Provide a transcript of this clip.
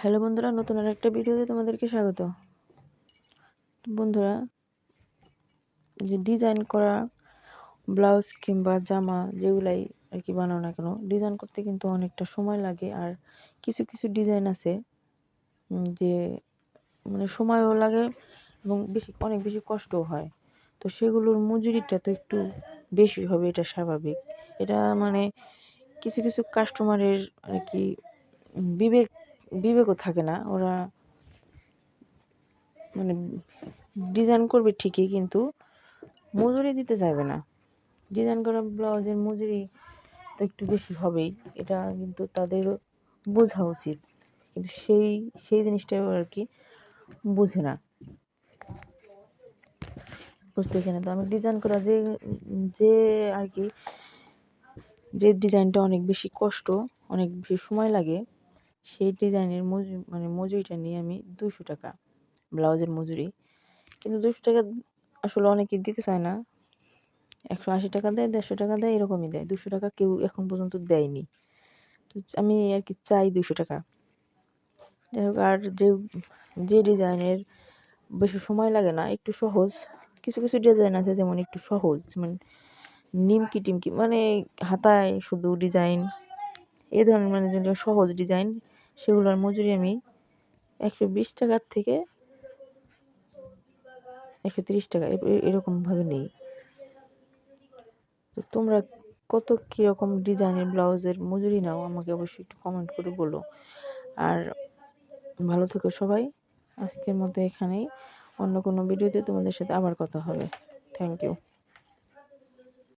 Hello বন্ধুরা, নতুন আর একটা ভিডিওতে তোমাদেরকে স্বাগত। বন্ধুরা, যে ডিজাইন করা ব্লাউজ কিংবা জামা যেগুলাই আর কি বানাও না কেন ডিজাইন করতে কিন্তু অনেকটা সময় লাগে আর কিছু কিছু ডিজাইন আছে যে মানে সময়ও লাগে এবং বেশি, অনেক বেশি কষ্টও হয়। তো সেগুলোর মজুরিটা তো একটু বেশি হবে, এটা স্বাভাবিক। এটা মানে কিছু কিছু কাস্টমারের আর কি বিবেক বিবেকও থাকে না। ওরা মানে ডিজাইন করবে ঠিকই কিন্তু মজুরি দিতে চাইবে না। ডিজাইন করা ব্লাউজের মজুরি তো একটু বেশি হবেই। এটা কিন্তু তাদের বোঝা উচিত। কিন্তু সেই সেই জিনিসটা আর কি বুঝে না। বুঝতেছে না। তো আমি ডিজাইন করা যে যে আর কি, যে ডিজাইনটা অনেক বেশি কষ্ট, অনেক বেশি সময় লাগে সেই ডিজাইনের মজুরি মানে মজুরিটা নিয়ে আমি দুশো টাকা ব্লাউজের মজুরি। কিন্তু দুশো টাকা আসলে অনেকে দিতে চায় না। একশো আশি টাকা দেয়, দেড়শো টাকা দেয়, এরকমই দেয়। দুশো টাকা কেউ এখন পর্যন্ত দেয়নি। তো আমি আর কি চাই দুশো টাকা। যাই হোক, আর যে যে ডিজাইনের বেশি সময় লাগে না, একটু সহজ। কিছু কিছু ডিজাইন আছে যেমন একটু সহজ, যেমন নিমকি টিমকি মানে হাতায় শুধু ডিজাইন। এই ধরনের মানে যেগুলো সহজ ডিজাইন সেগুলোর মজুরি আমি একশো বিশ টাকার থেকে একশো তিরিশ টাকা এরকমভাবে নেই। তো তোমরা কত কীরকম ডিজাইনের ব্লাউজের মজুরি নাও, আমাকে অবশ্যই একটু কমেন্ট করে বলো। আর ভালো থেকো সবাই। আজকের মতো এখানেই। অন্য কোনো ভিডিওতে তোমাদের সাথে আবার কথা হবে। Thank you